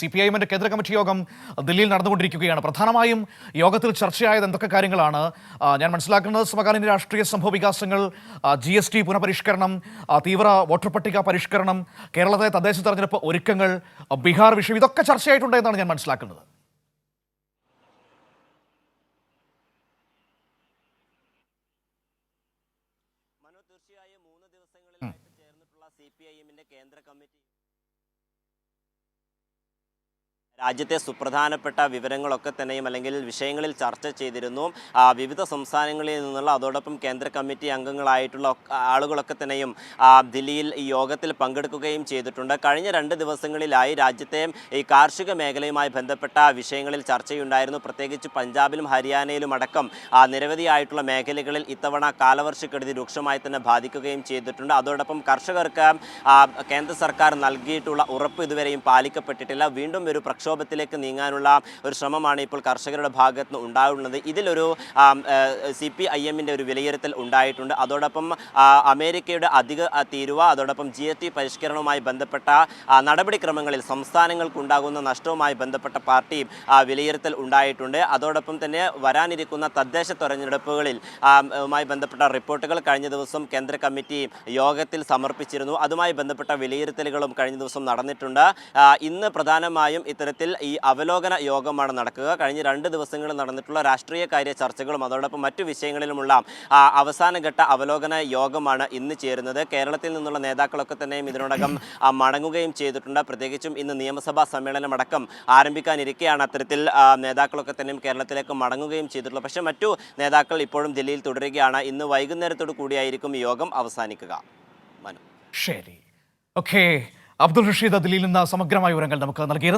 C P I എമ്മിന്റെ കേന്ദ്ര committee യോഗം ദില്ലിയിൽ നടന്നുകൊണ്ടിരിക്കുകയാണ്. പ്രധാനമായും യോഗത്തിൽ ചർച്ചയായത് എന്തൊക്കെ കാര്യങ്ങളാണ്? ഞാൻ മനസ്സിലാക്കുന്നത് സമകാലീന രാഷ്ട്രീയ സംഭവ വികാസങ്ങൾ ജി എസ് ടി പുനഃപരിഷ്കരണം തീവ്ര വോട്ടർ പട്ടിക പരിഷ്കരണം കേരളത്തെ തദ്ദേശ തെരഞ്ഞെടുപ്പ് ഒരുക്കങ്ങൾ ബീഹാർ വിഷയം ഇതൊക്കെ ചർച്ചയായിട്ടുണ്ട് എന്നാണ് ഞാൻ മനസ്സിലാക്കുന്നത്. തീർച്ചയായും മൂന്ന് ദിവസങ്ങളിലായിട്ട് ചേർന്നിട്ടുള്ള സി പി ഐ എമ്മിന്റെ കേന്ദ്ര കമ്മിറ്റി രാജ്യത്തെ സുപ്രധാനപ്പെട്ട വിവരങ്ങളൊക്കെ തന്നെയും അല്ലെങ്കിൽ വിഷയങ്ങളിൽ ചർച്ച ചെയ്തിരുന്നു. വിവിധ സംസ്ഥാനങ്ങളിൽ നിന്നുള്ള അതോടൊപ്പം കേന്ദ്ര കമ്മിറ്റി അംഗങ്ങളായിട്ടുള്ള ആളുകളൊക്കെ തന്നെയും ദില്ലിയിൽ ഈ യോഗത്തിൽ പങ്കെടുക്കുകയും ചെയ്തിട്ടുണ്ട്. കഴിഞ്ഞ രണ്ട് ദിവസങ്ങളിലായി രാജ്യത്തെ ഈ കാർഷിക മേഖലയുമായി ബന്ധപ്പെട്ട വിഷയങ്ങളിൽ ചർച്ചയുണ്ടായിരുന്നു. പ്രത്യേകിച്ച് പഞ്ചാബിലും ഹരിയാനയിലും അടക്കം നിരവധിയായിട്ടുള്ള മേഖലകളിൽ ഇത്തവണ കാലവർഷക്കെടുതി രൂക്ഷമായി തന്നെ ബാധിക്കുകയും ചെയ്തിട്ടുണ്ട്. അതോടൊപ്പം കർഷകർക്ക് കേന്ദ്ര സർക്കാർ നൽകിയിട്ടുള്ള ഉറപ്പ് ഇതുവരെയും പാലിക്കപ്പെട്ടിട്ടില്ല. വീണ്ടും ഒരു പ്രക്ഷോഭത്തിലേക്ക് നീങ്ങാനുള്ള ഒരു ശ്രമമാണ് ഇപ്പോൾ കർഷകരുടെ ഭാഗത്ത് നിന്ന് ഉണ്ടാകുന്നത്. ഇതിലൊരു സി പി ഐ എമ്മിന്റെ ഒരു വിലയിരുത്തൽ ഉണ്ടായിട്ടുണ്ട്. അതോടൊപ്പം അമേരിക്കയുടെ അധിക തീരുവ അതോടൊപ്പം ജി എസ് ടി പരിഷ്കരണവുമായി ബന്ധപ്പെട്ട നടപടിക്രമങ്ങളിൽ സംസ്ഥാനങ്ങൾക്കുണ്ടാകുന്ന നഷ്ടവുമായി ബന്ധപ്പെട്ട പാർട്ടിയും വിലയിരുത്തൽ ഉണ്ടായിട്ടുണ്ട്. അതോടൊപ്പം തന്നെ വരാനിരിക്കുന്ന തദ്ദേശ തെരഞ്ഞെടുപ്പുകളിൽ മായി ബന്ധപ്പെട്ട റിപ്പോർട്ടുകൾ കഴിഞ്ഞ ദിവസം കേന്ദ്ര കമ്മിറ്റി യോഗത്തിൽ സമർപ്പിച്ചിരുന്നു. അതുമായി ബന്ധപ്പെട്ട വിലയിരുത്തലുകളും കഴിഞ്ഞ ദിവസം നടന്നിട്ടുണ്ട്. ഇന്ന് പ്രധാനമായും ഇത്തരത്തിൽ ഈ അവലോകന യോഗമാണ് നടക്കുക. കഴിഞ്ഞ രണ്ട് ദിവസങ്ങളിൽ നടന്നിട്ടുള്ള രാഷ്ട്രീയ കാര്യ ചർച്ചകളും അതോടൊപ്പം മറ്റു വിഷയങ്ങളിലുമുള്ള അവസാനഘട്ട അവലോകന യോഗമാണ് ഇന്ന് ചേരുന്നത്. കേരളത്തിൽ നിന്നുള്ള നേതാക്കളൊക്കെ തന്നെയും ഇതിനോടകം മടങ്ങുകയും ചെയ്തിട്ടുണ്ട്. പ്രത്യേകിച്ചും ഇന്ന് നിയമസഭാ സമ്മേളനം അടക്കം ആരംഭിക്കാനിരിക്കെയാണ് അത്തരത്തിൽ നേതാക്കളൊക്കെ തന്നെയും കേരളത്തിലേക്ക് മടങ്ങുകയും ചെയ്തിട്ടുള്ളത്. പക്ഷേ മറ്റു നേതാക്കൾ ഇപ്പോഴും ദില്ലിയിൽ തുടരുകയാണ്. ഇന്ന് വൈകുന്നേരത്തോടു കൂടിയായിരിക്കും യോഗം അവസാനിക്കുക. മനു. ശരി. ഓക്കെ. അബ്ദുൾ റഷീദ് ദില്ലിയിൽ നിന്ന് സമഗ്രമായ വിവരങ്ങൾ നമുക്ക് നൽകിയത്